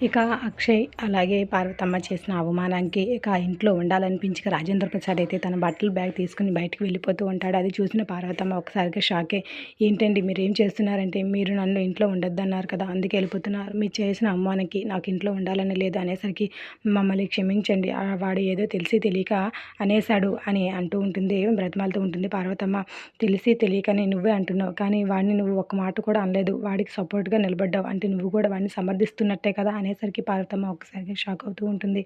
ఇక అక్షయ్ అలాగే పార్వతమ్మ చేసిన అవమానానికి ఇక ఇంట్లో ఉండాలనిపించక రాజేంద్ర ప్రసాద్ అయితే తన బట్టలు బ్యాగ్ తీసుకుని బయటకు వెళ్ళిపోతూ ఉంటాడు. అది చూసిన పార్వతమ్మ ఒకసారిగా షాకే. ఏంటండి మీరు ఏం చేస్తున్నారంటే మీరు నన్ను ఇంట్లో ఉండొద్దన్నారు కదా అందుకే వెళ్ళిపోతున్నారు. మీరు చేసిన అవమానానికి నాకు ఇంట్లో ఉండాలని లేదు అనేసరికి మమ్మల్ని క్షమించండి. వాడు ఏదో తెలిసి తెలియక అనేశాడు అని అంటూ ఉంటుంది బ్రతమాలతో ఉంటుంది పార్వతమ్మ. తెలిసి తెలియకని నువ్వే అంటున్నావు కానీ వాడిని నువ్వు ఒక మాట కూడా అనలేదు. వాడికి సపోర్ట్గా నిలబడ్డావు. అంటే నువ్వు కూడా వాడిని సమర్థిస్తున్నట్టే కదా అని అనేసరికి పార్వతమ్మ ఒకసారిగా షాక్ అవుతూ ఉంటుంది.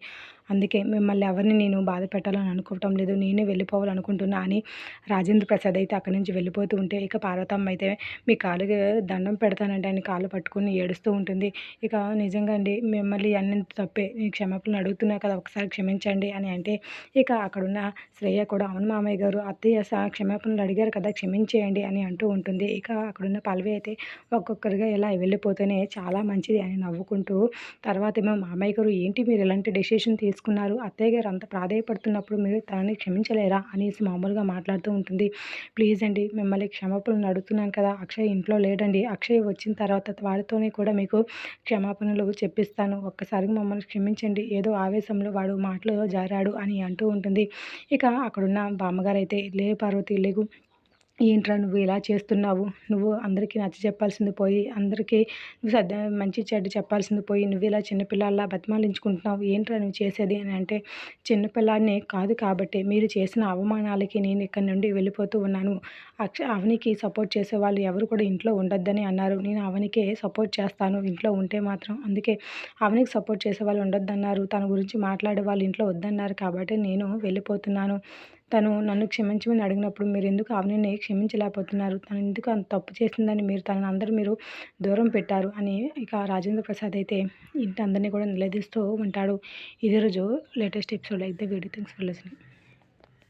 అందుకే మిమ్మల్ని ఎవరిని నేను బాధ పెట్టాలని అనుకోవటం లేదు. నేనే వెళ్ళిపోవాలనుకుంటున్నా అని రాజేంద్ర ప్రసాద్ అయితే అక్కడి నుంచి వెళ్ళిపోతూ ఉంటే ఇక పార్వతమ్మ అయితే మీ కాలుకి దండం పెడతానంటే ఆయన కాళ్ళు పట్టుకుని ఏడుస్తూ ఉంటుంది. ఇక నిజంగా అండి మిమ్మల్ని అన్ని తప్పే. నేను క్షమాపణలు అడుగుతున్నా కదా ఒకసారి క్షమించండి అని అంటే ఇక అక్కడున్న శ్రేయ కూడా అవును మామయ్య గారు అత్తయ్య క్షమాపణలు అడిగారు కదా క్షమించేయండి అని అంటూ ఉంటుంది. ఇక అక్కడున్న పల్వి అయితే ఒక్కొక్కరిగా ఇలా వెళ్ళిపోతేనే చాలా మంచిది అని నవ్వుకుంటూ తర్వాత ఏమో మామయ్య గారు ఏంటి మీరు ఇలాంటి డెసిషన్ తీసుకున్నారు? అత్తయ్య గారు అంత ప్రాధాయపడుతున్నప్పుడు మీరు తనని క్షమించలేరా? అనేసి మామూలుగా మాట్లాడుతూ ఉంటుంది. ప్లీజ్ అండి మిమ్మల్ని క్షమాపణలు అడుగుతున్నాను కదా అక్షయ్ ఇంట్లో లేడండి. అక్షయ్ వచ్చిన తర్వాత వాడితోనే కూడా మీకు క్షమాపణలు చెప్పిస్తాను. ఒక్కసారి మమ్మల్ని క్షమించండి. ఏదో ఆవేశంలో వాడు మాటలు జారాడు అని అంటూ ఉంటుంది. ఇక అక్కడున్న బామ్మగారు అయితే లే పార్వతి లేగు. ఏంట్రా నువ్వు ఇలా చేస్తున్నావు? నువ్వు అందరికీ నచ్చ చెప్పాల్సింది పోయి అందరికీ నువ్వు సర్ద మంచి చెడ్డ చెప్పాల్సింది పోయి నువ్వు ఇలా చిన్నపిల్లల్లా బతిమాలించుకుంటున్నావు ఏంట్రా నువ్వు చేసేది అని అంటే చిన్నపిల్లాడిని కాదు కాబట్టి మీరు చేసిన అవమానాలకి నేను ఇక్కడ నుండి వెళ్ళిపోతూ ఉన్నాను. అక్ష అవనికి సపోర్ట్ చేసే వాళ్ళు ఎవరు కూడా ఇంట్లో ఉండొద్దని అన్నారు. నేను అవనికే సపోర్ట్ చేస్తాను ఇంట్లో ఉంటే మాత్రం. అందుకే అవనికి సపోర్ట్ చేసే వాళ్ళు ఉండొద్దన్నారు. తన గురించి మాట్లాడే వాళ్ళు ఇంట్లో వద్దన్నారు కాబట్టి నేను వెళ్ళిపోతున్నాను. తను నన్ను క్షమించమని అడిగినప్పుడు మీరు ఎందుకు అవనిని క్షమించలేకపోతున్నారు? తను ఎందుకు అంత తప్పు చేసిందని మీరు తనని అందరూ మీరు దూరం పెట్టారు? అని ఇక రాజేంద్ర ప్రసాద్ అయితే ఇంటి అందరినీ కూడా నిలదీస్తూ ఉంటాడు. ఇదే రోజు లేటెస్ట్ ఎపిసోడ్ అయితే వీడియో. Things for